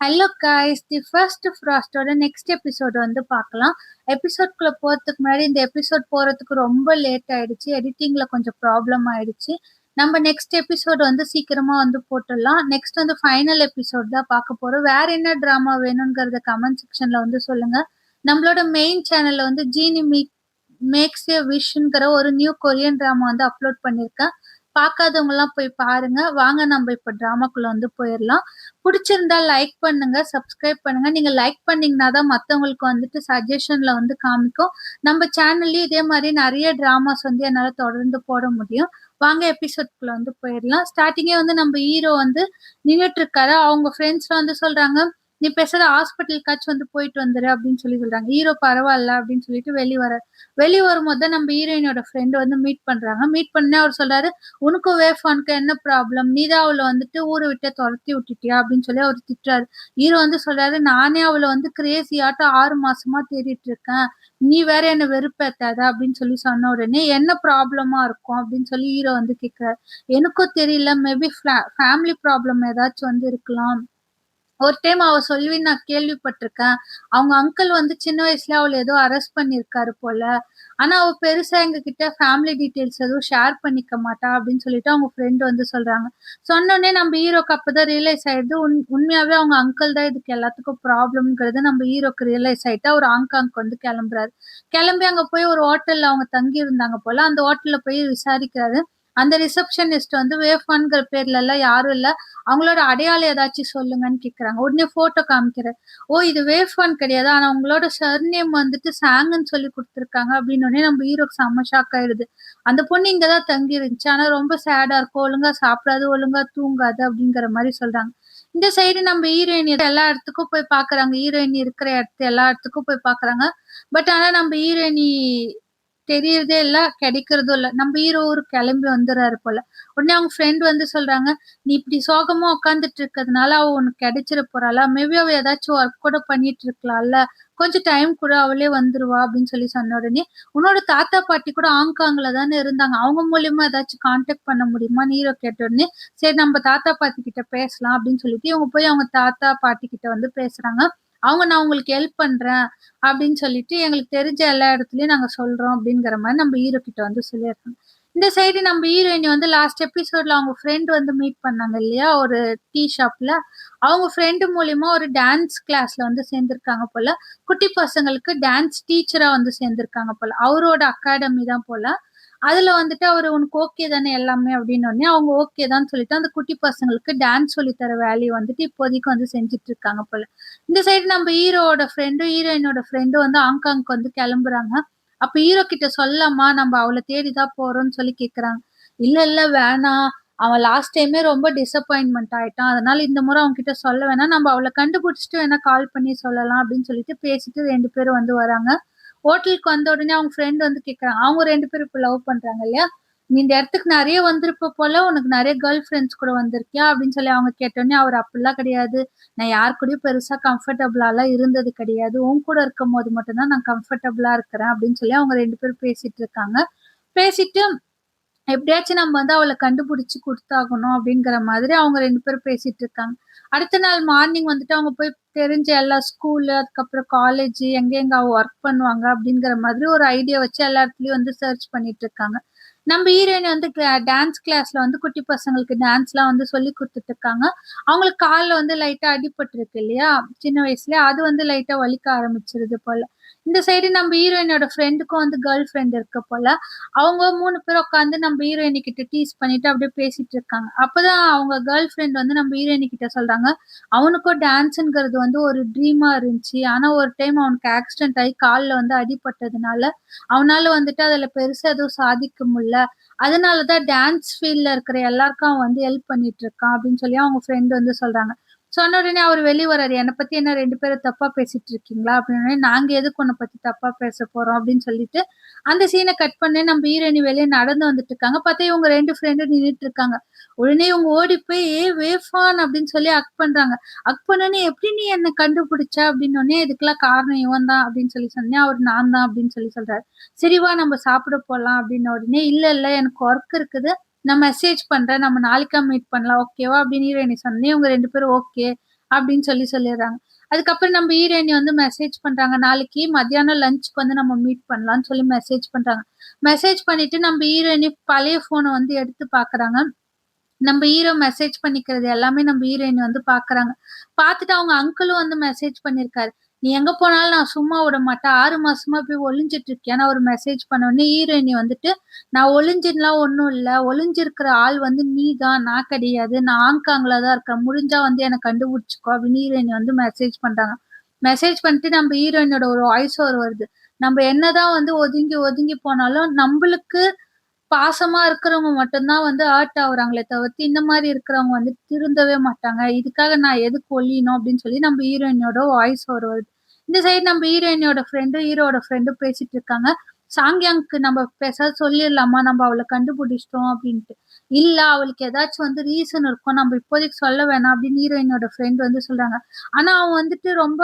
Hello guys the first ஃப்ராஸ்டோட next episode வந்து பார்க்கலாம். எபிசோட்குள்ளே போகிறதுக்கு முன்னாடி இந்த எபிசோட் போகிறதுக்கு ரொம்ப லேட் ஆயிடுச்சு. எடிட்டிங்கில் கொஞ்சம் ப்ராப்ளம் ஆயிடுச்சு. நம்ம நெக்ஸ்ட் எபிசோட் வந்து சீக்கிரமாக வந்து போட்டுடலாம். நெக்ஸ்ட் வந்து ஃபைனல் எபிசோட் தான் பார்க்க போகிறோம் வேற என்ன ட்ராமா வேணுங்கிறத கமெண்ட் செக்ஷனில் வந்து சொல்லுங்க. நம்மளோட மெயின் சேனலில் வந்து ஜீனி மீ மேக்ஸ் ஏ விஷன்ங்கிற ஒரு நியூ கொரியன் ட்ராமா வந்து அப்லோட் பண்ணியிருக்கேன். பார்க்காதவங்க எல்லாம் போய் பாருங்க. வாங்க நம்ம இப்ப டிராமாக்குள்ள வந்து போயிடலாம் பிடிச்சிருந்தா லைக் பண்ணுங்க சப்ஸ்கிரைப் பண்ணுங்க. நீங்க லைக் பண்ணீங்கன்னா தான் மத்தவங்களுக்கு வந்துட்டு சஜஷன்ல வந்து காமிக்கும். நம்ம சேனல்லயும் இதே மாதிரி நிறைய டிராமாஸ் வந்து என்னால தொடர்ந்து போட முடியும். வாங்க எபிசோட்குள்ள வந்து போயிடலாம் ஸ்டார்டிங்கே வந்து நம்ம ஹீரோ வந்து நின்றுட்டு இருக்காரு. அவங்க ஃப்ரெண்ட்ஸ்லாம் வந்து சொல்றாங்க நீ பேசுறது ஹாஸ்பிட்டலுக்காச்சும் வந்து போயிட்டு வந்துரு அப்படின்னு சொல்லி சொல்றாங்க. ஹீரோ பரவாயில்ல அப்படின்னு சொல்லிட்டு வெளியே வர வெளியே வரும்போது தான் நம்ம ஹீரோயினோட ஃப்ரெண்ட் வந்து மீட் பண்றாங்க. மீட் பண்ண அவர் சொல்றாரு உனக்கும் வேஃபானுக்கு என்ன ப்ராப்ளம் நீ தான் அவளை வந்துட்டு ஊரை விட்டு துரத்தி விட்டுட்டியா? அப்படின்னு சொல்லி அவர் திட்டுறாரு. ஹீரோ வந்து சொல்றாரு நானே அவளை வந்து கிரேசியாட்டம் ஆறு மாசமா தேடிட்டு இருக்கேன். நீ வேற என்ன வெறுப்பேத்தாத? அப்படின்னு சொல்லி சொன்ன உடனே என்ன ப்ராப்ளமா இருக்கும்? அப்படின்னு சொல்லி ஹீரோ வந்து கேட்கிறாரு எனக்கும் தெரியல மேபி ஃபேமிலி ப்ராப்ளம் ஏதாச்சும் வந்து இருக்கலாம். ஒரு டைம் அவ சொல்லி நான் கேள்விப்பட்டிருக்கேன். அவங்க அங்கிள் வந்து சின்ன வயசுல அவளை ஏதோ அரெஸ்ட் பண்ணிருக்காரு போல. ஆனா அவ பெருசா எங்க கிட்ட ஃபேமிலி டீட்டெயில்ஸ் எதுவும் ஷேர் பண்ணிக்க மாட்டா அப்படின்னு சொல்லிட்டு அவங்க ஃப்ரெண்ட் வந்து சொல்றாங்க. சொன்னோடனே நம்ம ஹீரோக்கு அப்பதான் ரியலைஸ் ஆயிடுது. உண் உண்மையாவே அவங்க அங்கிள் தான் இதுக்கு எல்லாத்துக்கும் ப்ராப்ளம்ங்கிறது நம்ம ஹீரோக்கு ரியலைஸ் ஆயிட்டு அவர் ஹாங்காங்க்கு வந்து கிளம்புறாரு. கிளம்பி அங்க போய் ஒரு ஹோட்டல்ல அவங்க தங்கி இருந்தாங்க போல. அந்த ஹோட்டல்ல போய் விசாரிக்கிறாரு. அந்த ரிசப்ஷனிஸ்ட் வந்து வேஃபான்ங்கிற பேர்ல எல்லாம் யாரும் இல்ல. அவங்களோட அடையாளம் ஏதாச்சும் சொல்லுங்கன்னு கேக்குறாங்க. உடனே போட்டோ காமிக்கிறேன் ஓ இது வேஃபான் கிடையாது. ஆனா உங்களோட சர்நேம் வந்துட்டு சாங்குன்னு சொல்லி கொடுத்துருக்காங்க அப்படின்னு உடனே நம்ம ஹீரோக்கு செம்ம ஷாக் ஆயிடுது. அந்த பொண்ணு இங்கதான் தங்கி இருந்துச்சு ஆனா ரொம்ப சேடா இருக்கும். ஒழுங்கா சாப்பிடாது ஒழுங்கா தூங்காது அப்படிங்கிற மாதிரி சொல்றாங்க. இந்த சைடு நம்ம ஹீரோயின் எல்லா இடத்துக்கும் போய் பாக்குறாங்க. ஹீரோயின் இருக்கிற இடத்து எல்லா இடத்துக்கும் போய் பாக்குறாங்க. பட் ஆனா நம்ம ஹீரோயினி தெரியறதே இல்ல கிடைக்கிறதும் இல்ல. நம்ம ஹீரோ ஒரு கிளம்பி வந்துடுறாரு போல. உடனே அவங்க ஃப்ரெண்ட் வந்து சொல்றாங்க நீ இப்படி சோகமா உட்காந்துட்டு இருக்கிறதுனால அவ உனக்கு கிடைச்சிட போறாளா? மேபி அவ ஏதாச்சும் ஒர்க் கூட பண்ணிட்டு இருக்கலாம்ல. கொஞ்சம் டைம் கூட அவளே வந்துருவா அப்படின்னு சொல்லி சொன்ன உடனே உன்னோட தாத்தா பாட்டி கூட ஹாங்காங்ல தானே இருந்தாங்க. அவங்க மூலியமா ஏதாச்சும் கான்டாக்ட் பண்ண முடியுமா? ஹீரோ கேட்ட உடனே சரி நம்ம தாத்தா பாட்டி கிட்ட பேசலாம் அப்படின்னு சொல்லிட்டு இவங்க போய் அவங்க தாத்தா பாட்டி கிட்ட வந்து பேசுறாங்க. அவங்க நான் உங்களுக்கு ஹெல்ப் பண்றேன் அப்படின்னு சொல்லிட்டு எங்களுக்கு தெரிஞ்ச எல்லா இடத்துலயும் நாங்க சொல்றோம் அப்படிங்கிற மாதிரி நம்ம ஹீரோ கிட்ட வந்து சொல்லியிருக்கோம் இந்த சைடு நம்ம ஹீரோயினி வந்து லாஸ்ட் எபிசோட்ல அவங்க ஃப்ரெண்ட் வந்து மீட் பண்ணாங்க இல்லையா? ஒரு டீ ஷாப்ல அவங்க ஃப்ரெண்டு மூலியமா ஒரு டான்ஸ் கிளாஸ்ல வந்து சேர்ந்திருக்காங்க போல. குட்டி பசங்களுக்கு டான்ஸ் டீச்சரா வந்து சேர்ந்திருக்காங்க போல. அவரோட அகாடமி தான் போல. அதுல வந்துட்டு அவர் உனக்கு ஓகே தானே எல்லாமே அப்படின்னு அவங்க ஓகே தான் சொல்லிட்டு அந்த குட்டி பசங்களுக்கு டான்ஸ் சொல்லித்தர வேலையை வந்துட்டு இப்போதைக்கு வந்து செஞ்சுட்டு இருக்காங்க போல. இந்த சைடு நம்ம ஹீரோவோட ஃப்ரெண்டும் ஹீரோயினோட ஃப்ரெண்டும் வந்து ஹாங்காங்க்கு வந்து கிளம்புறாங்க. அப்ப ஹீரோ கிட்ட சொல்லம்மா நம்ம அவளை தேடிதான் போறோம்னு சொல்லி கேக்குறாங்க. இல்ல இல்ல வேணாம். அவன் லாஸ்ட் டைமே ரொம்ப டிசப்பாயின்மெண்ட் ஆயிட்டான். அதனால இந்த முறை அவங்க கிட்ட சொல்ல வேணாம். நம்ம அவளை கண்டுபிடிச்சிட்டு வேணா கால் பண்ணி சொல்லலாம் அப்படின்னு சொல்லிட்டு பேசிட்டு ரெண்டு பேரும் வந்து வராங்க. ஹோட்டலுக்கு வந்த உடனே அவங்க ஃப்ரெண்ட் வந்து கேட்குறாங்க அவங்க ரெண்டு பேரும் இப்போ லவ் பண்றாங்க இல்லையா? நீ இந்த இடத்துக்கு நிறைய வந்திருப்ப போல உனக்கு நிறைய கேர்ள் ஃப்ரெண்ட்ஸ் கூட வந்திருக்கியா? அப்படின்னு சொல்லி அவங்க கேட்டோடனே அவர் அப்படிலாம் கிடையாது. நான் யார் கூடயும் பெருசா கம்ஃபர்டபுளாலாம் இருந்தது கிடையாது. உன் கூட இருக்கும் போது மட்டும்தான் நான் கம்ஃபர்டபுளா இருக்கிறேன். அப்படின்னு சொல்லி அவங்க ரெண்டு பேரும் பேசிட்டு இருக்காங்க. பேசிட்டு எப்படியாச்சும் நம்ம வந்து அவளை கண்டுபிடிச்சு கொடுத்தாகணும் அப்படிங்கிற மாதிரி அவங்க ரெண்டு பேரும் பேசிட்டு இருக்காங்க. அடுத்த நாள் மார்னிங் வந்துட்டு அவங்க போய் தெரிஞ்ச எல்லா ஸ்கூலு அதுக்கப்புறம் காலேஜ் எங்கெங்க எங்க ஒர்க் பண்ணுவாங்க அப்படிங்கிற மாதிரி ஒரு ஐடியா வச்சு எல்லா இடத்துலயும் வந்து சர்ச் பண்ணிட்டு இருக்காங்க. நம்ம ஹீரோயின் வந்து டான்ஸ் கிளாஸ்ல வந்து குட்டி பசங்களுக்கு டான்ஸ்லாம் வந்து சொல்லி கொடுத்துட்டு இருக்காங்க. அவங்களுக்கு காலில் வந்து லைட்டா அடிபட்டிருக்கு இல்லையா? சின்ன வயசுல அது வந்து லைட்டா வலிக்க ஆரம்பிச்சிருது போல. இந்த சைடு நம்ம ஹீரோயினோட ஃப்ரெண்டுக்கும் வந்து கேர்ள் ஃப்ரெண்ட் இருக்க போல அவங்க மூணு பேர் உட்காந்து நம்ம ஹீரோயினி கிட்ட டீஸ் பண்ணிட்டு அப்படியே பேசிட்டு இருக்காங்க. அப்பதான் அவங்க கேர்ள் ஃப்ரெண்ட் வந்து நம்ம ஹீரோயினி கிட்ட சொல்றாங்க அவனுக்கும் டான்ஸுங்கிறது வந்து ஒரு ட்ரீமா இருந்துச்சு. ஆனா ஒரு டைம் அவனுக்கு ஆக்சிடென்ட் ஆகி காலில் வந்து அடிபட்டதுனால அவனால வந்துட்டு அதுல பெருசா எதுவும் சாதிக்க முடியல. அதனாலதான் டான்ஸ் ஃபீல்ட்ல இருக்கிற எல்லாருக்கும் அவன் வந்து ஹெல்ப் பண்ணிட்டு இருக்கான் அப்படின்னு சொல்லி அவங்க ஃப்ரெண்ட் வந்து சொல்றாங்க. சொன்ன உடனே அவர் வெளியே வராரு என்னை பத்தி என்ன ரெண்டு பேரும் தப்பா பேசிட்டு இருக்கீங்களா அப்படின்னு நாங்க எதுக்கு உன்னை பத்தி தப்பா பேச போறோம்? அப்படின்னு சொல்லிட்டு அந்த சீனை கட் பண்ணி நம்ம ஈரணி வெளியே நடந்து வந்துட்டு இருக்காங்க பார்த்தா இவங்க ரெண்டு ஃப்ரெண்டும் நின்றுட்டு இருக்காங்க உடனே இவங்க ஓடி போய் ஏ வேஃபான் அப்படின்னு சொல்லி அக் பண்றாங்க. அக் பண்ணனே எப்படி நீ என்ன கண்டுபிடிச்ச? அப்படின்னு உடனே இதுக்கெல்லாம் காரணம் இவன் தான் அப்படின்னு சொல்லி சொன்னேன் அவர் நான் தான் அப்படின்னு சொல்லி சொல்றாரு. சரிவா நம்ம சாப்பிட போலாம் அப்படின்னு உடனே இல்ல இல்ல எனக்கு ஒர்க் இருக்குது. நான் மெசேஜ் பண்றேன் நம்ம நாளைக்கா மீட் பண்ணலாம் ஓகேவா அப்படின்னு ஹீரோயினி சொன்னேன் இவங்க ரெண்டு பேரும் ஓகே அப்படின்னு சொல்லி சொல்லிடுறாங்க. அதுக்கப்புறம் நம்ம ஹீரோயினி வந்து மெசேஜ் பண்றாங்க. நாளைக்கு மத்தியானம் லஞ்சுக்கு வந்து நம்ம மீட் பண்ணலாம்னு சொல்லி மெசேஜ் பண்றாங்க. மெசேஜ் பண்ணிட்டு நம்ம ஹீரோயினி பழைய போனை வந்து எடுத்து பார்க்குறாங்க. நம்ம ஹீரோ மெசேஜ் பண்ணிக்கிறது எல்லாமே நம்ம ஹீரோயின் வந்து பார்க்குறாங்க. பார்த்துட்டு அவங்க அங்கிளும் வந்து மெசேஜ் பண்ணியிருக்காரு. "நீ எங்க போனாலும் நான் சும்மா விட மாட்டேன். ஆறு மாசமா போய் ஒளிஞ்சிட்டு இருக்கேன் ஒரு மெசேஜ் பண்ணோனே ஹீரோயினி வந்துட்டு, "நான் ஒளிஞ்சுன்லாம் ஒன்றும் இல்லை ஒளிஞ்சிருக்கிற ஆள் வந்து நீ தான். நான் கிடையாது. நான் ஹாங்காங்ல தான் இருக்கேன். முடிஞ்சா வந்து எனக்கு கண்டுபிடிச்சிக்கோ அப்படின்னு ஹீரோயினி வந்து மெசேஜ் பண்றாங்க. மெசேஜ் பண்ணிட்டு நம்ம ஹீரோயினோட ஒரு வாய்ஸ் ஓவர் வருது. "நம்ம என்னதான் வந்து ஒதுங்கி ஒதுங்கி போனாலும் நம்மளுக்கு பாசமா இருக்கிறவங்க மட்டும்தான் வந்து ஆர்ட் ஆகுறாங்களே தவிர்த்து, இந்த மாதிரி இருக்கிறவங்க வந்து திருந்தவே மாட்டாங்க. இதுக்காக நான் எதுக்கு ஒழியணும்?" அப்படின்னு சொல்லி நம்ம ஹீரோயினோட வாய்ஸ் ஓவர் வருது. இந்த சைடு நம்ம ஹீரோயினோட ஃப்ரெண்டும், ஹீரோட ஃப்ரெண்டும் பேசிட்டு இருக்காங்க. "சாங்கியாங்க்கு நம்ம பேச சொல்லிடலாமா நம்ம அவளை கண்டுபிடிச்சிட்டோம்" அப்படின்ட்டு. "இல்ல அவளுக்கு ஏதாச்சும் வந்து ரீசன் இருக்கும். நம்ம இப்போதைக்கு சொல்ல வேணாம்" அப்படின்னு ஹீரோயினோட ஃப்ரெண்ட் வந்து சொல்றாங்க. "ஆனா அவன் வந்துட்டு ரொம்ப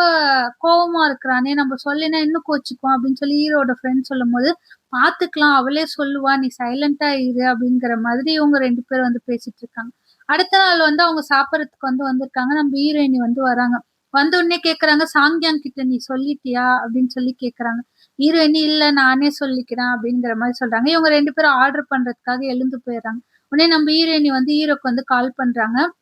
கோவமா இருக்கிறானே! நம்ம சொல்லினா இன்னும் கோச்சுக்குவான்" அப்படின்னு சொல்லி ஹீரோட ஃப்ரெண்ட் சொல்லும்போது, "பார்த்துக்கலாம். அவளே சொல்லுவா. நீ சைலண்டா இரு" அப்படிங்கிற மாதிரி இவங்க ரெண்டு பேரும் வந்து பேசிட்டு இருக்காங்க. அடுத்த நாள் வந்து அவங்க சாப்பிட்றதுக்கு வந்து வந்திருக்காங்க. நம்ம ஹீரோயினி வந்து வராங்க. வந்த உடனே கேட்குறாங்க, "சாங்கியாங் கிட்ட நீ சொல்லிட்டியா?" அப்படின்னு சொல்லி கேட்குறாங்க. ஹீரோயினி, "இல்ல நானே சொல்லிக்கிறேன்" அப்படிங்கிற மாதிரி சொல்றாங்க. இவங்க ரெண்டு பேரும் ஆர்டர் பண்றதுக்காக எழுந்து போயிடுறாங்க. உடனே நம்ம ஹீரோயினி வந்து ஹீரோக்கு வந்து கால் பண்றாங்க.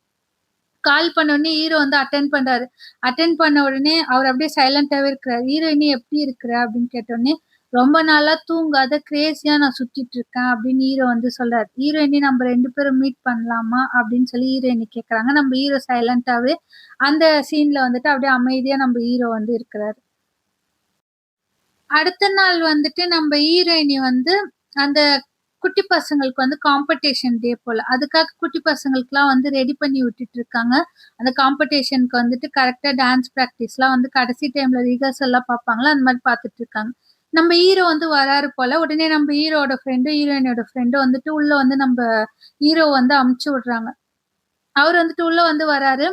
கால் பண்ண உடனே ஹீரோ வந்து அட்டன் பண்றாரு. அட்டன் பண்ண உடனே அவர் அப்படியே சைலண்டாவே இருக்கிறாரு. "ஹீரோயினி எப்படி இருக்கிற?" அப்படின்னு கேட்டோனே, "ரொம்ப நாளா தூங்காத கிரேசியா நான் சுத்திட்டு இருக்கேன்" அப்படின்னு ஹீரோ வந்து சொல்றாரு. ஹீரோயினி, "நம்ம ரெண்டு பேரும் மீட் பண்ணலாமா?" அப்படின்னு சொல்லி ஹீரோயினி கேட்குறாங்க. நம்ம ஹீரோ சைலண்டாவே அந்த சீன்ல வந்துட்டு அப்படியே அமைதியா நம்ம ஹீரோ வந்து இருக்கிறாரு. அடுத்த நாள் வந்துட்டு நம்ம ஹீரோயினி வந்து அந்த குட்டி பசங்களுக்கு வந்து காம்படிஷன் டே போல. அதுக்காக குட்டி பசங்களுக்குலாம் வந்து ரெடி பண்ணி விட்டுட்டு இருக்காங்க. அந்த காம்படிஷனுக்கு வந்துட்டு கரெக்டாக டான்ஸ் ப்ராக்டிஸ்லாம் வந்து கடைசி டைம்ல ரிஹர்சல்லாம் பார்ப்பாங்களா அந்த மாதிரி பார்த்துட்டு இருக்காங்க. நம்ம ஹீரோ வந்து வராரு போல. உடனே நம்ம ஹீரோட ஃப்ரெண்டு ஹீரோயினோட ஃப்ரெண்டு வந்துட்டு உள்ள வந்து நம்ப ஹீரோ வந்து அமுச்சு விடுறாங்க. அவர் வந்துட்டு உள்ள வந்து வராரு.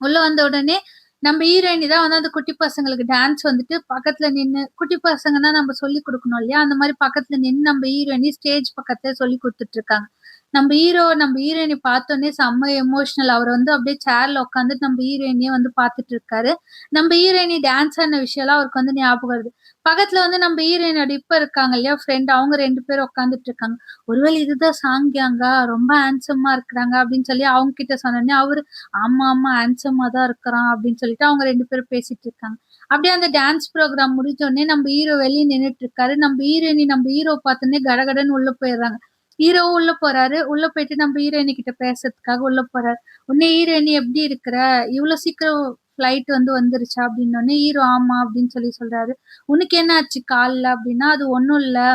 உள்ள வந்த உடனே நம்ம ஹீரோயினி தான் வந்து அந்த குட்டி பசங்களுக்கு டான்ஸ் வந்துட்டு பக்கத்துல நின்னு குட்டி பசங்கன்னா நம்ம சொல்லிக் குடுக்கணும் இல்லையா? அந்த மாதிரி பக்கத்துல நின்னு நம்ம ஹீரோயினி ஸ்டேஜ் பக்கத்துல சொல்லி குடுத்துட்டு இருக்காங்க. நம்ம ஹீரோ நம்ம ஹீரோயினை பார்த்தோன்னே செம்ம எமோஷனல். அவர் வந்து அப்படியே சேர்ல உட்காந்துட்டு நம்ம ஹீரோயினையே வந்து பார்த்துட்டு இருக்காரு. நம்ம ஹீரோயினி டான்ஸ் ஆன விஷயம்லாம் அவருக்கு வந்து ஞாபகம் வருது. பக்கத்துல வந்து நம்ம ஹீரோயினோட இப்ப இருக்காங்க இல்லையா? ஃப்ரெண்ட் அவங்க ரெண்டு பேரும் உட்காந்துட்டு இருக்காங்க. "ஒருவேளை இதுதான் சாங்கியாங்க ரொம்ப ஹேண்ட்ஸமா இருக்கிறாங்க" அப்படின்னு சொல்லி அவங்க கிட்ட சொன்னோனே, அவரு "ஆமா, ஆமா ஹேண்ட்ஸமா தான் இருக்கிறான்" அப்படின்னு சொல்லிட்டு அவங்க ரெண்டு பேரும் பேசிட்டு இருக்காங்க. அப்படியே அந்த டான்ஸ் ப்ரோகிராம் முடிஞ்சோடனே நம்ம ஹீரோ வெளிய நின்னுட்டு இருக்காரு. நம்ம ஹீரோயினி நம்ம ஹீரோ பார்த்தோன்னே கடகடன்னு உள்ள போயிடுறாங்க. ஹீரோவும் உள்ள போறாரு. உள்ள போயிட்டு நம்ம ஹீரோயினி கிட்ட பேசுறதுக்காக உள்ள போறாரு. உன்னே ஹீரோயினி "எப்படி இருக்கிற? இவ்வளவு சீக்கிரம் ஃப்ளைட் வந்து வந்துருச்சா?" அப்படின்னு ஹீரோ "ஆமா" அப்படின்னு சொல்லி சொல்றாரு. "உனக்கு என்ன ஆச்சு காலில் அப்படின்னா, "அது ஒன்றும் இல்லை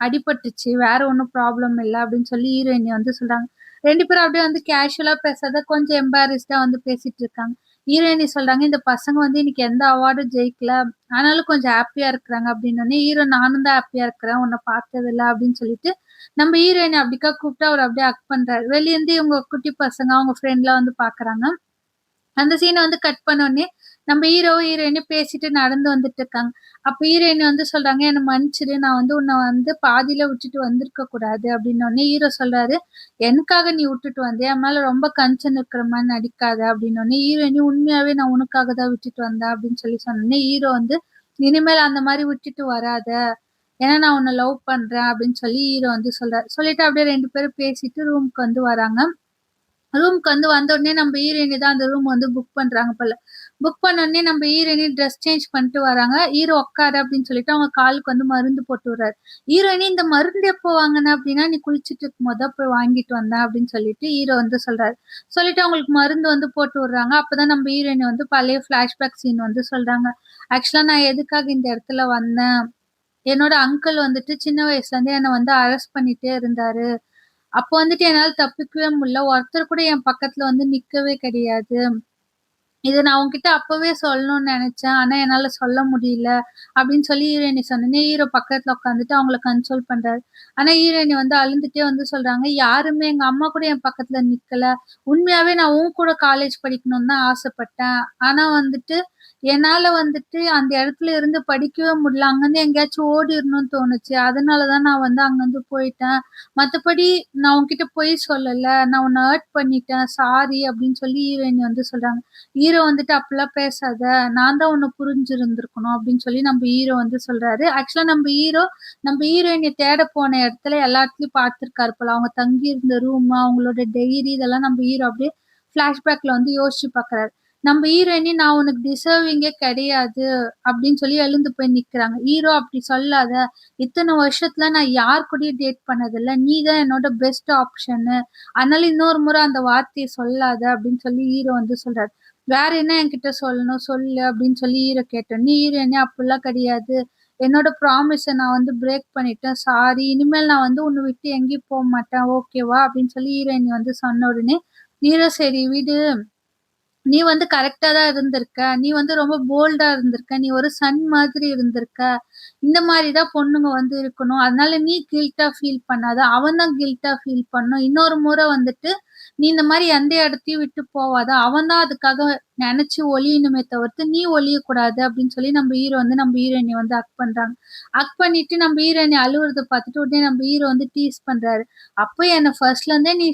அடிபட்டுச்சு. வேற ஒன்றும் ப்ராப்ளம் இல்லை அப்படின்னு சொல்லி ஹீரோயினி வந்து சொல்றாங்க. ரெண்டு பேரும் அப்படியே வந்து கேஷுவலா பேசாத கொஞ்சம் எம்பாரஸ்டா வந்து பேசிட்டு இருக்காங்க. ஹீரோயினி சொல்றாங்க, "இந்த பசங்க வந்து இன்னைக்கு எந்த அவார்டும் ஜெயிக்கல. ஆனாலும் கொஞ்சம் ஹாப்பியா இருக்கிறாங்க" அப்படின்னு ஹீரோ "நானும் தான் ஹாப்பியா இருக்கிறேன். உன்னை பார்த்ததில்ல அப்படின்னு சொல்லிட்டு நம்ம ஹீரோயின் அப்படிக்கா கூப்பிட்டு அவர் அப்படியே ஹக் பண்றாரு. வெளியேந்து இவங்க குட்டி பசங்க, அவங்க ஃப்ரெண்ட்லாம் வந்து பாக்குறாங்க அந்த சீனை வந்து கட் பண்ணோடனே நம்ம ஹீரோவும் ஹீரோயினும் பேசிட்டு நடந்து வந்துட்டு இருக்காங்க. அப்ப ஹீரோயின் வந்து சொல்றாங்க, "என்ன மன்னிச்சிடு. நான் வந்து உன்ன வந்து பாதியில விட்டுட்டு வந்திருக்க கூடாது" அப்படின்னோனே ஹீரோ சொல்றாரு, "எனக்காக நீ விட்டுட்டு வந்தியா? என் மேல ரொம்ப கன்சர்ன் இருக்கிற மாதிரி நடிக்காத" அப்படின்னோனே ஹீரோயினி "உண்மையாவே நான் உனக்காக தான் விட்டுட்டு வந்தேன்" அப்படின்னு சொல்லி சொன்னோனே, ஹீரோ வந்து "இனிமேல் அந்த மாதிரி விட்டுட்டு வராத. ஏன்னா நான் உன்னை லவ் பண்றேன்" அப்படின்னு சொல்லி ஹீரோ வந்து சொல்றாரு. சொல்லிட்டு அப்படியே ரெண்டு பேரும் பேசிட்டு ரூமுக்கு வந்து வராங்க. ரூமுக்கு வந்து வந்தோனே நம்ம ஹீரோயினி தான் அந்த ரூம் வந்து புக் பண்றாங்க போல. புக் பண்ணோனே நம்ம ஹீரோயினி ட்ரெஸ் சேஞ்ச் பண்ணிட்டு வராங்க. ஹீரோ உட்காரு அப்படின்னு சொல்லிட்டு அவங்க காலுக்கு வந்து மருந்து போட்டு விடுறாரு. ஹீரோயினி "இந்த மருந்து எப்போ வாங்கின அப்படின்னா, "நீ குளிச்சுட்டு இருக்கும் போது போய் வாங்கிட்டு வந்தேன்" அப்படின்னு சொல்லிட்டு ஹீரோ வந்து சொல்றாரு. சொல்லிட்டு அவங்களுக்கு மருந்து வந்து போட்டு விடுறாங்க. அப்பதான் நம்ம ஹீரோயினி வந்து பழைய பிளாஷ்பேக் சீன் வந்து சொல்றாங்க. "ஆக்சுவலா நான் எதுக்காக இந்த இடத்துல வந்தேன்? என்னோட அங்கிள் வந்துட்டு சின்ன வயசுலேருந்தே என்னை வந்து அரெஸ்ட் பண்ணிட்டே இருந்தாரு. அப்போ வந்துட்டு என்னால தப்பிக்கவே முடியல. ஒருத்தர் கூட என் பக்கத்துல வந்து நிக்கவே கிடையாது. இதை நான் உன்கிட்ட அப்பவே சொல்லணும்னு நினைச்சேன் ஆனா என்னால சொல்ல முடியல. அப்படின்னு சொல்லி ஈரணி சொன்னேன் ஹீரோ பக்கத்துல உட்காந்துட்டு அவங்கள கன்சோல் பண்றாரு. ஆனா ஈரணி வந்து அழுந்துட்டே வந்து சொல்றாங்க, "யாருமே எங்க அம்மா கூட என் பக்கத்துல நிக்கல. உண்மையாவே நான் உன் கூட காலேஜ் படிக்கணும்னு தான் ஆசைப்பட்டேன். ஆனா வந்துட்டு என்னால வந்துட்டு அந்த இடத்துல இருந்து படிக்கவே முடியல. அங்கருந்து எங்கேயாச்சும் ஓடிடணும்னு தோணுச்சு. அதனாலதான் நான் வந்து அங்கிருந்து போயிட்டேன். மத்தபடி நான் உன்கிட்ட பொய் சொல்லல. நான் உன்னை ஹர்ட் பண்ணிட்டேன். சாரி" அப்படின்னு சொல்லி ஹீரோயினி வந்து சொல்றாங்க. ஹீரோ வந்துட்டு அப்பெல்லாம் பேசாத. நான் தான் உன்னை புரிஞ்சிருந்திருக்கணும்" அப்படின்னு சொல்லி நம்ம ஹீரோ வந்து சொல்றாரு. ஆக்சுவலா நம்ம ஹீரோ நம்ம ஹீரோயினை தேட போன இடத்துல எல்லாத்துலயும் பார்த்திருக்காரு போல. அவங்க தங்கி இருந்த ரூம், அவங்களோட டைரி இதெல்லாம் நம்ம ஹீரோ அப்படியே ஃபிளாஷ்பேக்ல வந்து யோசிச்சு பாக்குறாரு நம்ம ஹீரோயினி "நான் உனக்கு டிசர்விங்கே கிடையாது" அப்படின்னு சொல்லி எழுந்து போய் நிக்கிறாங்க. ஹீரோ "அப்படி சொல்லாத. இத்தனை வருஷத்துல நான் யார் கூடயும் டேட் பண்ணதில்ல. நீ தான் என்னோட பெஸ்ட் ஆப்ஷனு. அதனால இன்னொரு முறை அந்த வார்த்தையை சொல்லாத" அப்படின்னு சொல்லி ஹீரோ வந்து சொல்றாரு. "வேற என்ன என்கிட்ட சொல்லணும்? சொல்லு" அப்படின்னு சொல்லி ஹீரோ கேட்டோனே, ஹீரோயினி "அப்படிலாம் கிடையாது. என்னோட ப்ராமிஸை நான் வந்து பிரேக் பண்ணிட்டேன். சாரி. இனிமேல் நான் வந்து உன்னை விட்டு எங்கேயும் போக மாட்டேன் ஓகேவா?" அப்படின்னு சொல்லி ஹீரோயினி வந்து சொன்ன உடனே, ஹீரோ "சரி விடு. நீ வந்து கரெக்டா தான் இருந்திருக்க. நீ வந்து ரொம்ப போல்டா இருந்திருக்க. நீ ஒரு சன் மாதிரி இருந்திருக்க. இந்த மாதிரி தான் பொண்ணுங்க வந்து இருக்கணும். அதனால நீ கில்ட்டா ஃபீல் பண்ணாத. அவன் தான் கில்ட்டா ஃபீல் பண்ணணும். இன்னொரு முறை வந்துட்டு நீ இந்த மாதிரி எந்த இடத்தையும் விட்டு போவாத. அவன் தான் அதுக்காக நினைச்சு ஒளியணுமே தவிர்த்து, நீ ஒளியக்கூடாது" அப்படின்னு சொல்லி நம்ம ஹீரோ வந்து நம்ம ஹீரோயினிய வந்து அக் பண்றாங்க. அக் பண்ணிட்டு நம்ம ஹீரோயினி அழுவுறத பார்த்துட்டு உடனே நம்ம ஹீரோ வந்து டீஸ் பண்றாரு. அப்போ என்ன ஃபர்ஸ்ட்ல இருந்தே நீ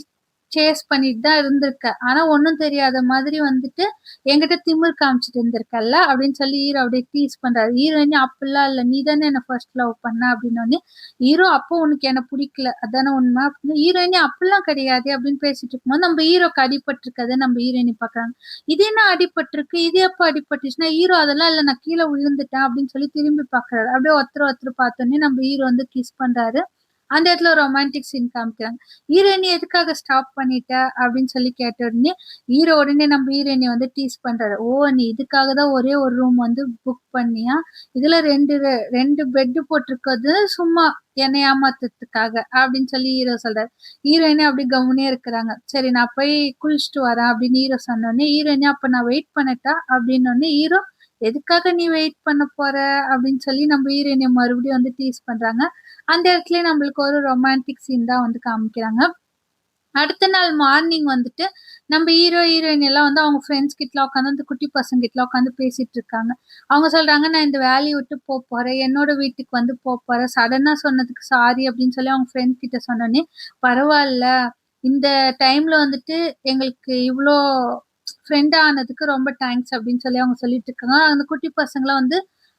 சேஸ் பண்ணிட்டு தான் இருந்திருக்க. ஆனா ஒன்னும் தெரியாத மாதிரி வந்துட்டு என்கிட்ட திமிர் காமிச்சிட்டு இருந்திருக்கல்ல" அப்படின்னு சொல்லி ஹீரோ அப்படியே டீஸ் பண்றாரு. ஹீரோயினி "அப்படிலாம் இல்ல. நீ தானே என்ன ஃபர்ஸ்ட் லவ் பண்ண" அப்படின்னு ஹீரோ "அப்போ உனக்கு என்ன பிடிக்கல அதானே உண்மை அப்படின்னு ஹீரோயினி "அப்படிலாம் கிடையாது அப்படின்னு பேசிட்டு இருக்கும்போது, நம்ப ஹீரோக்கு அடிபட்டுருக்கத நம்ம ஹீரோயினி பார்க்குறாங்க. "இது என்ன அடிபட்டுருக்கு? இது எப்போ அடிபட்டுச்சுன்னா" ஹீரோ "அதெல்லாம் இல்ல. நான் கீழே விழுந்துட்டேன்" அப்படின்னு சொல்லி திரும்பி பார்க்குறாரு. அப்படியே ஒருத்தர் ஒருத்தர் பார்த்தோன்னே நம்ம ஹீரோ வந்து கிஸ் பண்றாரு. அந்த இடத்துல ரொமான்டிக் சீன் காமிக்கிறாங்க. ஹீரோயினி "எதுக்காக ஸ்டாப் பண்ணிட்ட?" அப்படின்னு சொல்லி கேட்ட உடனே, ஹீரோ உடனே நம்ம ஹீரோயினி வந்து டீஸ் பண்றாரு. "ஓ! நீ இதுக்காக தான் ஒரே ஒரு ரூம் வந்து புக் பண்ணியா? இதுல 2 ரெ 2 பெட் போட்டிருக்கிறது சும்மா என்னை ஏமாத்துறதுக்காக" அப்படின்னு சொல்லி ஹீரோ சொல்றாரு. ஹீரோயினே அப்படியே கவனே இருக்கிறாங்க. "சரி நான் போய் குளிச்சுட்டு வரேன்" அப்படின்னு ஹீரோ சொன்னோடனே ஹீரோயினே "அப்ப நான் வெயிட் பண்ணட்டா?" அப்படின்னு ஹீரோ "எதுக்காக நீ வெயிட் பண்ண போற?" அப்படின்னு சொல்லி நம்ம ஹீரோயினை மறுபடியும் வந்து டீஸ் பண்றாங்க. அந்த இடத்துல நம்மளுக்கு ஒரு ரொமான்டிக் சீன் தான் வந்து காமிக்கிறாங்க. அடுத்த நாள் மார்னிங் வந்துட்டு நம்ம ஹீரோ, ஹீரோயின் எல்லாம் வந்து அவங்க ஃப்ரெண்ட்ஸ் கிட்டலாம் உட்காந்து அந்த குட்டி பசங்க பசங்ககிட்டலாம் உட்காந்து பேசிட்டு இருக்காங்க. அவங்க சொல்றாங்க, "நான் இந்த வேலையை விட்டு போறேன் என்னோட வீட்டுக்கு வந்து போறேன் சடனா சொன்னதுக்கு சாரி" அப்படின்னு சொல்லி அவங்க ஃப்ரெண்ட்ஸ் கிட்ட சொன்னோடனே பரவாயில்ல இந்த டைம்ல வந்துட்டு எங்களுக்கு இவ்வளோ ஃப்ரெண்ட் ஆனதுக்கு ரொம்ப தேங்க்ஸ்" அப்படின்னு சொல்லி அவங்க சொல்லிட்டு இருக்காங்க. அந்த குட்டி பசங்கலாம் வந்து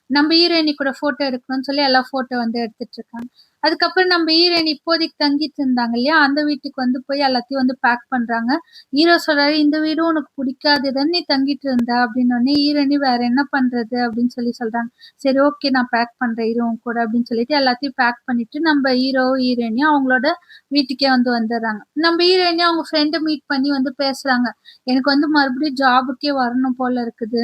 நம்ம ஹீரோயினி கூட ஃபோட்டோ எடுக்கணும்னு சொல்லி எல்லா ஃபோட்டோ வந்து எடுத்துட்டு இருக்காங்க. அதுக்கப்புறம் நம்ம ஈரன் இப்போதைக்கு தங்கிட்டு இருந்தாங்க இல்லையா? அந்த வீட்டுக்கு வந்து போய் எல்லாத்தையும் வந்து பேக் பண்றாங்க. ஹீரோ சொல்றாரு, "இந்த வீடும் உனக்கு பிடிக்காது தானே நீ தங்கிட்டு இருந்த" அப்படின்னோனே, ஈரணி "வேற என்ன பண்றது?" அப்படின்னு சொல்லி சொல்றாங்க. "சரி ஓகே நான் பேக் பண்றேன் இரு கூட" அப்படின்னு சொல்லிட்டு எல்லாத்தையும் பேக் பண்ணிட்டு நம்ம ஹீரோ, ஹீரோயினியும் அவங்களோட வீட்டுக்கே வந்து வந்துடுறாங்க நம்ம ஹீரோயினி அவங்க ஃப்ரெண்டை மீட் பண்ணி வந்து பேசுறாங்க. "எனக்கு வந்து மறுபடியும் ஜாபுக்கே வரணும் போல இருக்குது"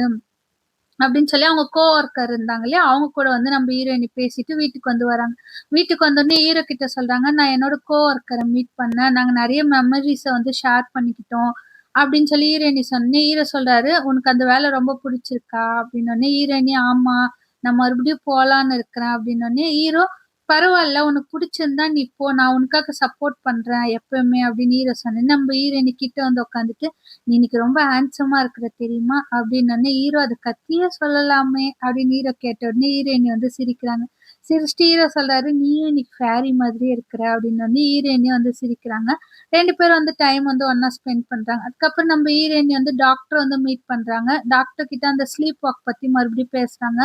அப்படின்னு சொல்லி அவங்க கோ ஒர்க்கர் இருந்தாங்க இல்லையா? அவங்க கூட வந்து நம்ம ஹீரோயினி பேசிட்டு வீட்டுக்கு வந்து வராங்க. வீட்டுக்கு வந்தோடனே ஹீரோ கிட்ட சொல்றாங்க, "நான் என்னோட கோ ஒர்க்கரை மீட் பண்ணேன். நாங்க நிறைய மெமரிஸை வந்து ஷேர் பண்ணிக்கிட்டோம்" அப்படின்னு சொல்லி ஹீரோயினி சொன்னே ஹீரோ சொல்றாரு, "உனக்கு அந்த வேலை ரொம்ப பிடிச்சிருக்கா அப்படின்னோனே, ஹீரோயினி "ஆமா. நான் மறுபடியும் போலான்னு இருக்கிறேன்" அப்படின்னோனே, ஹீரோ பரவாயில்ல உனக்கு பிடிச்சிருந்தா நீ போ. நான் உனக்காக சப்போர்ட் பண்றேன் எப்பவுமே" அப்படின்னு ஹீரோ சொன்னேன் நம்ம ஹீரோயினி கிட்ட வந்து உட்காந்துட்டு, "நீ இன்னைக்கு ரொம்ப ஹேண்ட்ஸமா இருக்கிற தெரியுமா?" அப்படின்னு ஹீரோ அதை கத்தியே சொல்லலாமே" அப்படின்னு ஹீரோ கேட்ட உடனே ஹீரோயினி வந்து சிரிக்கிறாங்க. சிரிச்சுட்டு ஹீரோ சொல்றாரு, "நீயும் இன்னைக்கு ஃபேரி மாதிரியே இருக்கிற" அப்படின்னோனே, ஹீரோயினியும் வந்து சிரிக்கிறாங்க. ரெண்டு பேரும் வந்து டைம் வந்து ஒன்னா ஸ்பெண்ட் பண்றாங்க. அதுக்கப்புறம் நம்ம ஹீரோயினி வந்து டாக்டர் வந்து மீட் பண்றாங்க. டாக்டர் கிட்ட அந்த ஸ்லீப் வாக் பத்தி மறுபடியும் பேசுறாங்க.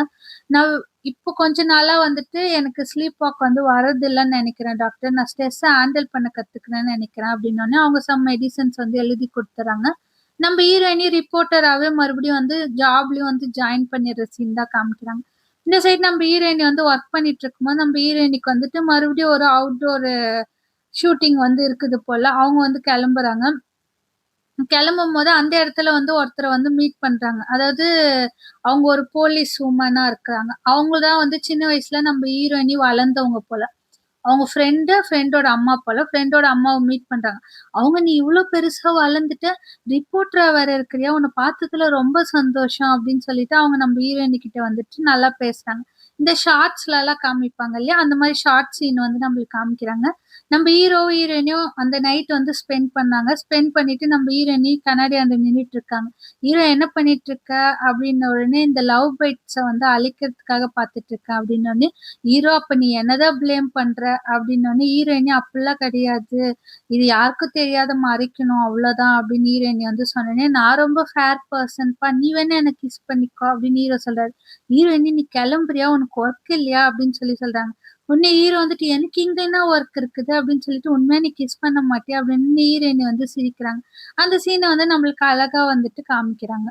"நான் இப்போ கொஞ்ச நாளா வந்துட்டு எனக்கு ஸ்லீப் வாக் வந்து வரதில்லைன்னு நினைக்கிறேன் டாக்டர். நான் ஸ்ட்ரெஸ்ஸை ஹேண்டில் பண்ண கத்துக்கிறேன்னு நினைக்கிறேன் அப்படின்னோடனே அவங்க சம் மெடிசன்ஸ் வந்து எழுதி கொடுத்துறாங்க நம்ம ஹீரோயினி ரிப்போர்ட்டராகவே மறுபடியும் வந்து ஜாப்லயும் வந்து ஜாயின் பண்ணிடுற சீன் தான் காமிக்கிறாங்க. இந்த சைடு நம்ம ஹீரோயினி வந்து ஒர்க் பண்ணிட்டு இருக்கும்போது, நம்ம ஹீரோயினிக்கு வந்துட்டு மறுபடியும் ஒரு அவுட்டோர் ஷூட்டிங் வந்து இருக்குது போல. அவங்க வந்து கிளம்புறாங்க கிளம்பும் போது அந்த இடத்துல வந்து ஒருத்தரை வந்து மீட் பண்றாங்க. அதாவது அவங்க ஒரு போலீஸ் உமனா இருக்கிறாங்க. அவங்க தான் வந்து சின்ன வயசுல நம்ம ஹீரோயினி வளர்ந்தவங்க போல. அவங்க ஃப்ரெண்டு, ஃப்ரெண்டோட அம்மா போல ஃப்ரெண்டோட அம்மாவை மீட் பண்றாங்க. அவங்க "நீ இவ்வளோ பெருசா வளர்ந்துட்டு ரிப்போர்ட்டரா வேற இருக்கிறியா? உன்னை பார்த்ததுல ரொம்ப சந்தோஷம்" அப்படின்னு சொல்லிட்டு அவங்க நம்ம ஹீரோயினி கிட்ட வந்துட்டு நல்லா பேசுறாங்க. இந்த ஷார்ட்ஸ்லலாம் காமிப்பாங்க இல்லையா? அந்த மாதிரி ஷார்ட் சீன் வந்து நம்மளுக்கு காமிக்கிறாங்க. நம்ம ஹீரோ, ஹீரோயினும் அந்த நைட் வந்து ஸ்பெண்ட் பண்ணாங்க. ஸ்பெண்ட் பண்ணிட்டு நம்ம ஹீரோயினி கண்ணாடியாண்ட நின்னுட்டு இருக்காங்க. ஹீரோ "என்ன பண்ணிட்டு இருக்க?" அப்படின்ன உடனே இந்த லவ் பைட்ஸ வந்து அழிக்கிறதுக்காக பார்த்துட்டு இருக்கேன் அப்படின்னு ஹீரோ "அப்ப நீ என்னதான் பிளேம் பண்ற?" அப்படின்னு ஹீரோயினி "அப்படிலாம் கிடையாது. இது யாருக்கும் தெரியாத மறைக்கணும் அவ்வளவுதான் அப்படின்னு ஹீரோயினி வந்து சொன்னேன் "நான் ரொம்ப ஃபேர் பர்சன்ப்பா நீ வேணா எனக்கு கிஸ் பண்ணிக்கோ" அப்படின்னு ஹீரோ சொல்றாரு. ஹீரோயினி "நீ கிளம்புறியா? உனக்கு ஒர்க் இல்லையா?" அப்படின்னு சொல்லி சொல்றாங்க. உடனே ஹீரோ வந்துட்டு "எனக்கு இங்க என்ன ஒர்க் இருக்குது?" அப்படின்னு சொல்லிட்டு "உண்மையா நீ கிஸ் பண்ண மாட்டேன் அப்படின்னு ஹீரோயினி வந்து சிரிக்கிறாங்க. அந்த சீனை வந்து நம்மளுக்கு அழகா வந்துட்டு காமிக்கிறாங்க.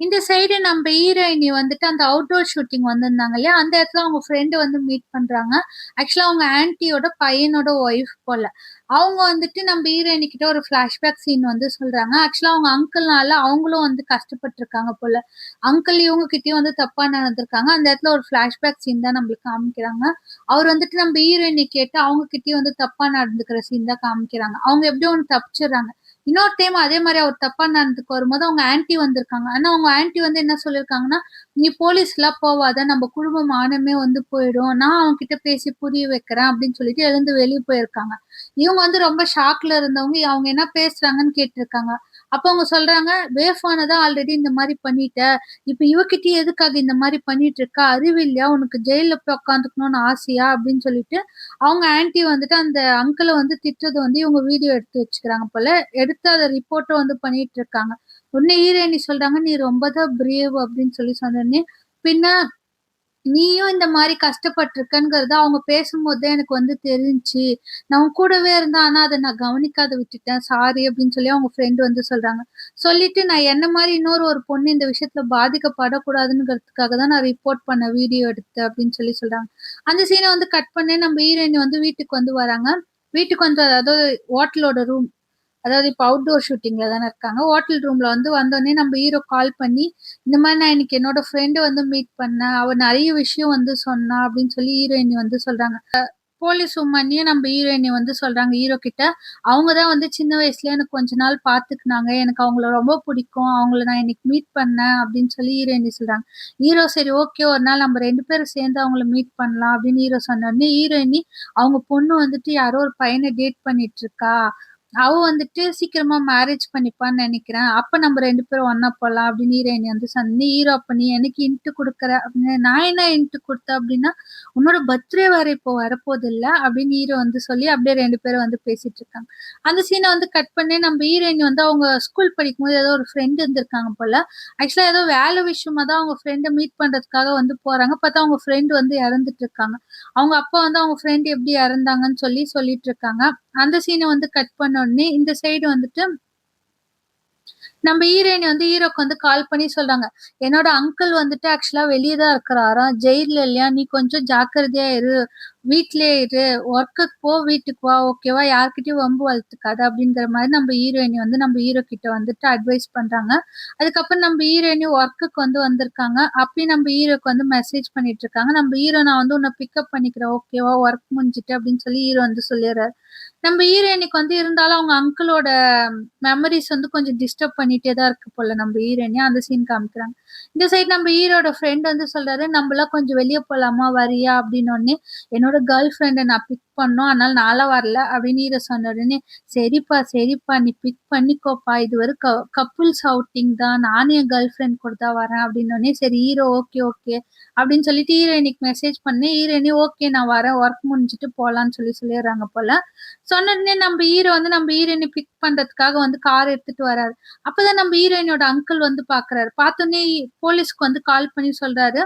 இந்த சைடு நம்ம ஹீரோயினி வந்துட்டு அந்த அவுட்டோர் ஷூட்டிங் வந்திருந்தாங்க இல்லையா? அந்த இடத்துல அவங்க ஃப்ரெண்ட் வந்து மீட் பண்றாங்க. ஆக்சுவலா அவங்க ஆன்டியோட பையனோட ஒய்ஃப் போல. அவங்க வந்துட்டு நம்ம ஹீரோயினி கிட்ட ஒரு ஃபிளாஷ்பேக் சீன் வந்து சொல்றாங்க. ஆக்சுவலா அவங்க அங்கிள்னால அவங்களும் வந்து கஷ்டப்பட்டிருக்காங்க போல. அங்கிள் இவங்க கிட்டயும் வந்து தப்பா நடந்திருக்காங்க. அந்த இடத்துல ஒரு ஃபிளாஷ்பேக் சீன் தான் நம்மளுக்கு காமிக்கிறாங்க. அவர் வந்துட்டு நம்ம ஹீரோயினை கேட்டு அவங்க கிட்டயும் வந்து தப்பா நடந்துக்கிற சீன் தான் காமிக்கிறாங்க. அவங்க எப்படி ஒன்று தப்பிச்சிடுறாங்க இன்னொரு டைம் அதே மாதிரி அவர் தப்பா நடந்துக்கு வரும்போது அவங்க ஆன்டி வந்திருக்காங்க. ஆனா அவங்க ஆன்டி வந்து என்ன சொல்லியிருக்காங்கன்னா, "நீ போலீஸ்லாம் போவாத. நம்ம குடும்பம் ஆனமே வந்து போயிடும். நான் அவங்க கிட்ட பேசி புரிய வைக்கிறேன்" அப்படின்னு சொல்லிட்டு எழுந்து வெளியே போயிருக்காங்க. இவங்க வந்து ரொம்ப ஷாக்ல இருந்தவங்க அவங்க என்ன பேசுறாங்கன்னு கேட்டிருக்காங்க அப்ப அவங்க சொல்றாங்க, "வேஃபான தான் ஆல்ரெடி இந்த மாதிரி பண்ணிட்ட. இப்ப இவகிட்டயும் எதுக்காக இந்த மாதிரி பண்ணிட்டு இருக்க? அறிவில்லையா? உனக்கு ஜெயில போய் உட்காந்துக்கணும்னு ஆசையா?" அப்படின்னு சொல்லிட்டு அவங்க ஆன்டி வந்துட்டு அந்த அங்கிளை வந்து திட்டுறது வந்து இவங்க வீடியோ எடுத்து வச்சுக்கிறாங்க போல. எடுத்து அதை ரிப்போர்ட்டும் வந்து பண்ணிட்டு இருக்காங்க. உடனே ஈரேணி சொல்றாங்க, "நீ ரொம்ப தான் பிரேவ்" அப்படின்னு சொல்லி சொன்னோடனே பின்ன நீயும் இந்த மாதிரி கஷ்டப்பட்டுருக்கங்கிறது அவங்க பேசும்போது எனக்கு வந்து தெரிஞ்சுச்சு. நான் உன் கூடவே இருந்தேன். ஆனா அதை நான் கவனிக்காத விட்டுட்டேன். சாரி அப்படின்னு சொல்லி அவங்க ஃப்ரெண்டு வந்து சொல்றாங்க. சொல்லிட்டு நான் என்ன மாதிரி இன்னொரு ஒரு பொண்ணு இந்த விஷயத்துல பாதிக்கப்படக்கூடாதுங்கிறதுக்காக தான் நான் ரிப்போர்ட் பண்ண வீடியோ எடுத்து அப்படின்னு சொல்லி சொல்றாங்க. அந்த சீனை வந்து கட் பண்ணி நம்ம ஹீரோயின் வந்து வீட்டுக்கு வந்து வராங்க. வீட்டுக்கு வந்து அதாவது ஹோட்டலோட ரூம். அதாவது இப்போ அவுட்டோர் ஷூட்டிங்ல தானே இருக்காங்க. ஹோட்டல் ரூம்ல வந்து வந்தோடனே நம்ம ஹீரோ கால் பண்ணி, "இந்த மாதிரி நான் இன்னைக்கு என்னோட ஃப்ரெண்டு வந்து மீட் பண்ணேன். அவர் நிறைய விஷயம் வந்து சொன்னா" அப்படின்னு சொல்லி ஹீரோயினி வந்து சொல்றாங்க. போலீஸ் உமன்லயும் நம்ம ஹீரோயினி வந்து சொல்றாங்க ஹீரோ கிட்ட, "அவங்க தான் வந்து சின்ன வயசுல எனக்கு கொஞ்ச நாள் பார்த்துக்கினாங்க. எனக்கு அவங்கள ரொம்ப பிடிக்கும். அவங்கள நான் இன்னைக்கு மீட் பண்ணேன்" அப்படின்னு சொல்லி ஹீரோயினி சொல்றாங்க. ஹீரோ "சரி ஓகே. ஒரு நாள் நம்ம ரெண்டு பேரும் சேர்ந்து அவங்கள மீட் பண்ணலாம்" அப்படின்னு ஹீரோ சொன்னோனே, ஹீரோயினி "அவங்க பொண்ணு வந்துட்டு யாரோ ஒரு பையனை டேட் பண்ணிட்டு இருக்கா. அவ வந்துட்டு சீக்கிரமா மேரேஜ் பண்ணிப்பான்னு நினைக்கிறேன் அப்ப நம்ம ரெண்டு பேரும் ஒன்னா போலாம்" அப்படின்னு ஹீரோயினி வந்து சொன்னோனே, ஹீரோ பண்ணி நீ எனக்கு இன்ட்டு கொடுக்குற அப்படின்னு "நான் என்ன இன்ட்டு குடுத்தேன்" அப்படின்னா, "உன்னோட பர்த்டே வேற இப்போ வரப்போதுல்ல" அப்படின்னு ஹீரோ வந்து சொல்லி அப்படியே ரெண்டு பேரும் வந்து பேசிட்டு இருக்காங்க. அந்த சீனை வந்து கட் பண்ணி நம்ம ஹீரோயின் வந்து அவங்க ஸ்கூல் படிக்கும்போது ஏதோ ஒரு ஃப்ரெண்டு இருந்திருக்காங்க போல. ஆக்சுவலா ஏதோ வேலை விஷயமா தான் அவங்க ஃப்ரெண்டை மீட் பண்றதுக்காக வந்து போறாங்க. பார்த்தா அவங்க ஃப்ரெண்டு வந்து இறந்துட்டு இருக்காங்க. அவங்க அப்பா வந்து அவங்க ஃப்ரெண்ட் எப்படி இறந்தாங்கன்னு சொல்லி சொல்லிட்டு இருக்காங்க. அந்த சீனை வந்து கட் பண்ண உடனே இந்த சைடு வந்துட்டு நம்ம ஹீரோயினி வந்து ஹீரோக்கு வந்து கால் பண்ணி சொல்றாங்க. "என்னோட அங்கிள் வந்துட்டு ஆக்சுவலா வெளியே தான் இருக்கிறாராம். ஜெயில இல்லையா? நீ கொஞ்சம் ஜாக்கிரதையா இரு. வீட்லயே இரு. ஒர்க்குக்கு போ, வீட்டுக்கு வா. ஓகேவா? யார்கிட்டயும் வம்பு வளர்த்துக்காத" அப்படிங்கிற மாதிரி நம்ம ஹீரோயினி வந்து நம்ம ஹீரோ கிட்ட வந்துட்டு அட்வைஸ் பண்றாங்க. அதுக்கப்புறம் நம்ம ஹீரோயினி ஒர்க்குக்கு வந்து வந்திருக்காங்க. அப்பயும் நம்ம ஹீரோக்கு வந்து மெசேஜ் பண்ணிட்டு இருக்காங்க. நம்ம ஹீரோ "நான் வந்து உன்னை பிக்கப் பண்ணிக்கிறேன். ஓகேவா? ஒர்க் முடிஞ்சுட்டு" அப்படின்னு சொல்லி ஹீரோ வந்து சொல்லிடுறாரு நம்ம ஹீரோயினிக்கு வந்து இருந்தாலும் அவங்க அங்கிளோட மெமரிஸ் வந்து கொஞ்சம் டிஸ்டர்ப் பண்ணிட்டே தான் இருக்கு போல நம்ம ஹீரோயினிய. அந்த சீன் காமிக்கிறாங்க. இந்த சைடு நம்ம ஹீரோட ஃப்ரெண்ட் வந்து சொல்றாரு, நம்மளாம் கொஞ்சம் வெளிய போலாமா? வரியா?" அப்படின்னு "என்னோட கேர்ள் ஃப்ரெண்ட நான் பிக் பண்ணோம் அதனால நாளா வரல" அப்படின்னு ஹீரோ சொன்ன உடனே, "சரிப்பா, சரிப்பா. நீ பிக் பண்ணிக்கோப்பா. இது ஒரு க அவுட்டிங் தான். நானும் என் கேர்ள் ஃப்ரெண்ட் கூட தான் வரேன்" அப்படின்னு சரி ஹீரோ "ஓகே, ஓகே" அப்படின்னு சொல்லிட்டு ஹீரோயினிக்கு மெசேஜ் பண்ணேன் ஹீரோயினி "ஓகே நான் வரேன். ஒர்க் முடிஞ்சுட்டு போலான்னு" சொல்லி சொல்லிடுறாங்க போல. சொன்ன உடனே நம்ம ஹீரோ வந்து நம்ம ஹீரோயினை பிக் பண்றதுக்காக வந்து கார் எடுத்துட்டு வராரு. அப்பதான் நம்ம ஹீரோயினோட அங்கிள் வந்து பாக்குறாரு பார்த்தோன்னே போலீஸ்க்கு வந்து கால் பண்ணி சொல்றாரு.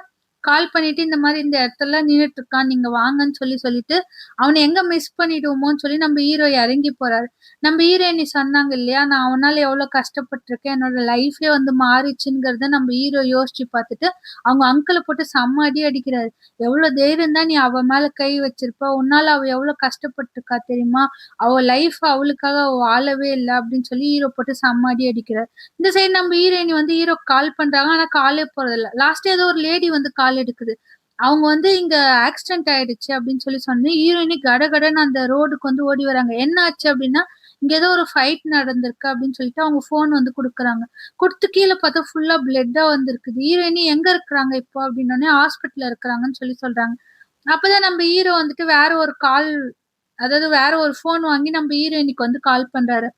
கால் பண்ணிட்டு, "இந்த மாதிரி இந்த இடத்துல நின்றுட்டு இருக்கான். நீங்க வாங்கன்னு" சொல்லி சொல்லிட்டு, அவனை எங்க மிஸ் பண்ணிடுவோமோன்னு சொல்லி நம்ம ஹீரோ இறங்கி போறாரு. நம்ம ஹீரோயினி சொன்னாங்க இல்லையா, "நான் அவனால எவ்வளவு கஷ்டப்பட்டிருக்கேன் என்னோட லைஃபே வந்து மாறிச்சுங்கிறத" நம்ம ஹீரோ யோசிச்சு பார்த்துட்டு, அவங்க அங்கிளை போட்டு செம்ம அடி அடிக்கிறாரு. எவ்வளவு தைரியம் தான் நீ அவ மேல கை வச்சிருப்ப. உன்னால அவ எவ்வளவு கஷ்டப்பட்டிருக்கா தெரியுமா? அவ லைஃப் அவளுக்காக வாழவே இல்லை அப்படின்னு சொல்லி ஹீரோ போட்டு செம்ம அடி அடிக்கிறாரு. இந்த சைடு நம்ம ஹீரோயினி வந்து ஹீரோ கால் பண்றாங்க. ஆனா காலே போறதில்ல. லாஸ்ட் ஏதோ ஒரு லேடி வந்து கால் எடுக்குது. அவங்க வந்து இங்க ஆக்சிடென்ட் ஆயிடுச்சு அப்படின்னு சொல்லி சொன்னேன் ஹீரோயினி கடகடன்னு அந்த ரோடுக்கு வந்து ஓடி வராங்க. என்ன ஆச்சு அப்படின்னா இங்க ஏதோ ஒரு ஃபைட் நடந்திருக்கு அப்படின்னு சொல்லிட்டு அவங்க ஃபோன் வந்து குடுக்குறாங்க. குடுத்து கீழே பார்த்தா ஃபுல்லா பிளட்டா வந்திருக்குது. ஹீரோயினி எங்க இருக்கிறாங்க இப்போ அப்படின்னோடனே ஹாஸ்பிட்டல்ல இருக்கிறாங்கன்னு சொல்லி சொல்றாங்க. அப்பதான் நம்ம ஹீரோ வந்துட்டு வேற ஒரு கால் அதாவது வேற ஒரு ஃபோன் வாங்கி நம்ம ஹீரோயினிக்கு வந்து கால் பண்றாரு.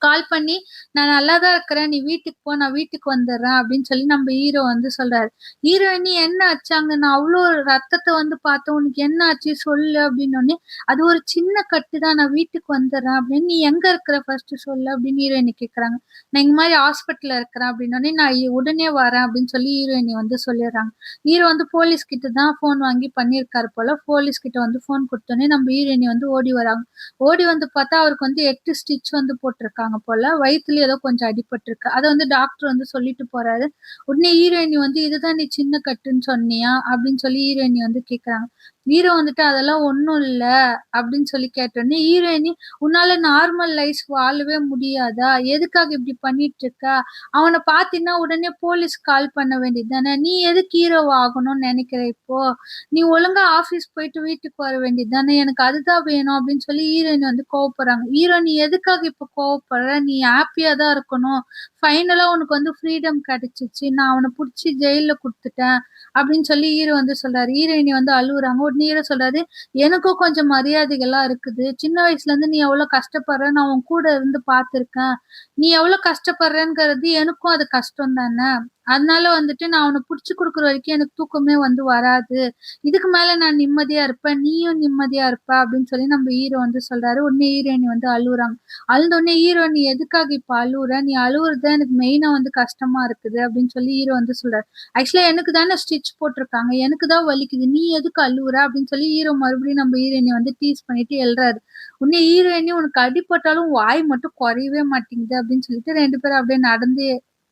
கால் பண்ணி நான் நல்லா தான் இருக்கிறேன். நீ வீட்டுக்கு போ. நான் வீட்டுக்கு வந்துடுறேன். அப்படின்னு சொல்லி நம்ம ஹீரோ வந்து சொல்றாரு. ஹீரோயினி என்ன ஆச்சாங்க நான் அவ்வளோ ரத்தத்தை வந்து பார்த்தேன் உனக்கு என்ன ஆச்சு? சொல்லு. அப்படின்னு அது ஒரு சின்ன கட்டு தான். நான் வீட்டுக்கு வந்துடுறேன். அப்படின்னு நீ எங்க இருக்கிற? ஃபர்ஸ்ட் சொல்லு. அப்படின்னு ஹீரோயினி கேட்குறாங்க நான் இந்த மாதிரி ஹாஸ்பிட்டல்ல இருக்கிறேன். அப்படின்னோடனே நான் உடனே வரேன். அப்படின்னு சொல்லி ஹீரோயினி வந்து சொல்லிடுறாங்க. ஹீரோ வந்து போலீஸ் கிட்ட தான் ஃபோன் வாங்கி பண்ணியிருக்காரு போல. போலீஸ் கிட்ட வந்து ஃபோன் கொடுத்தோன்னே நம்ம ஹீரோயினி வந்து ஓடி வராங்க. ஓடி வந்து பார்த்தா அவருக்கு வந்து எட்டு ஸ்டிச் வந்து போட்டிருக்காங்க. போல வயித்துல ஏதோ கொஞ்சம் அடிபட்டிருக்கு. அதை வந்து டாக்டர் வந்து சொல்லிட்டு போறாரு. உடனே ஹீரோயினி வந்து இதுதான் நீ சின்ன கட்டுன்னு சொன்னியா? அப்படின்னு சொல்லி ஹீரோயினி வந்து கேக்குறாங்க. ஹீரோ வந்துட்டு அதெல்லாம் ஒன்றும் இல்லை அப்படின்னு சொல்லி கேட்டோடனே ஹீரோயினி உன்னால நார்மல் லைஃப் வாழவே முடியாதா? எதுக்காக இப்படி பண்ணிட்டு இருக்க? அவனை பார்த்தீங்கன்னா உடனே போலீஸ் கால் பண்ண வேண்டியது தானே? நீ எதுக்கு ஹீரோ ஆகணும்னு நினைக்கிற இப்போ? நீ ஒழுங்கா ஆஃபீஸ் போயிட்டு வீட்டுக்கு வர வேண்டியது தானே? எனக்கு அதுதான் வேணும் அப்படின்னு சொல்லி ஹீரோயின் வந்து கோவப்படுறாங்க. ஹீரோ நீ எதுக்காக இப்போ கோவப்படுற? நீ ஹாப்பியா தான் இருக்கணும். ஃபைனலா உனக்கு வந்து ஃப்ரீடம் கிடைச்சிச்சு. நான் அவனை பிடிச்சி ஜெயில கொடுத்துட்டேன். அப்படின்னு சொல்லி ஈரோ வந்து சொல்றாரு. ஈரணி வந்து அழுகுறாங்க உடனே ஈர சொல்றாரு எனக்கும் கொஞ்சம் மரியாதைகள்லாம் இருக்குது. சின்ன வயசுல இருந்து நீ எவ்வளவு கஷ்டப்படுற? நான் உன் கூட இருந்து பார்த்திருக்கேன். நீ எவ்வளவு கஷ்டப்படுறேங்கிறது எனக்கும் அது கஷ்டம் தானே அதனால வந்துட்டு நான் அவனை புடிச்சு கொடுக்குற வரைக்கும் எனக்கு தூக்கமே வந்து வராது. இதுக்கு மேல நான் நிம்மதியா இருப்பேன். நீயும் நிம்மதியா இருப்ப அப்படின்னு சொல்லி நம்ம ஹீரோ வந்து சொல்றாரு. உடனே ஹீரோயினி வந்து அழுகுறாங்க அழுந்த உடனே ஹீரோ நீ எதுக்காக இப்ப அழுவுற? நீ அழுவுறது தான் எனக்கு மெயினா வந்து கஷ்டமா இருக்குது அப்படின்னு சொல்லி ஹீரோ வந்து சொல்றாரு. ஆக்சுவலா எனக்கு தானே ஸ்டிச் போட்டிருக்காங்க. எனக்கு தான் வலிக்குது. நீ எதுக்கு அழுவுற? அப்படின்னு சொல்லி ஹீரோ மறுபடியும் நம்ம ஹீரோயினி வந்து டீஸ் பண்ணிட்டு எழுறாரு. உன்னை ஹீரோயினி உனக்கு அடிப்பட்டாலும் வாய் மட்டும் குறையவே மாட்டேங்குது அப்படின்னு சொல்லிட்டு ரெண்டு பேரும் அப்படியே நடந்து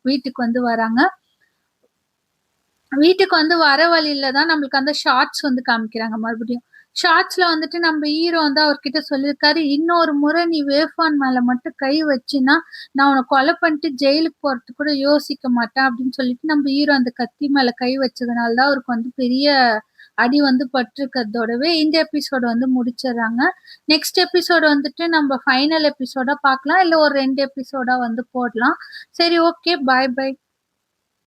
வீட்டுக்கு வந்து வராங்க. வீட்டுக்கு வந்து வர வழியில தான் நம்மளுக்கு அந்த ஷார்ட்ஸ் வந்து காமிக்கிறாங்க மறுபடியும். ஷார்ட்ஸ்ல வந்துட்டு நம்ம ஹீரோ வந்து அவர்கிட்ட சொல்லியிருக்காரு இன்னொரு முறை நீ வேஃபான் மேல மட்டும் கை வச்சினா நான் உன்னை கொலை பண்ணிட்டு ஜெயிலுக்கு போறது கூட யோசிக்க மாட்டேன் அப்படின்னு சொல்லிட்டு நம்ம ஹீரோ அந்த கத்தி மேல கை வச்சதுனால தான் அவருக்கு வந்து பெரிய அடி வந்து பட்டிருக்கிறதோடவே இந்த எபிசோடு வந்து முடிச்சிடுறாங்க. நெக்ஸ்ட் எபிசோடு வந்துட்டு நம்ம ஃபைனல் எபிசோடா பார்க்கலாம் இல்லை ஒரு ரெண்டு எபிசோடா வந்து போடலாம். சரி ஓகே பாய் பை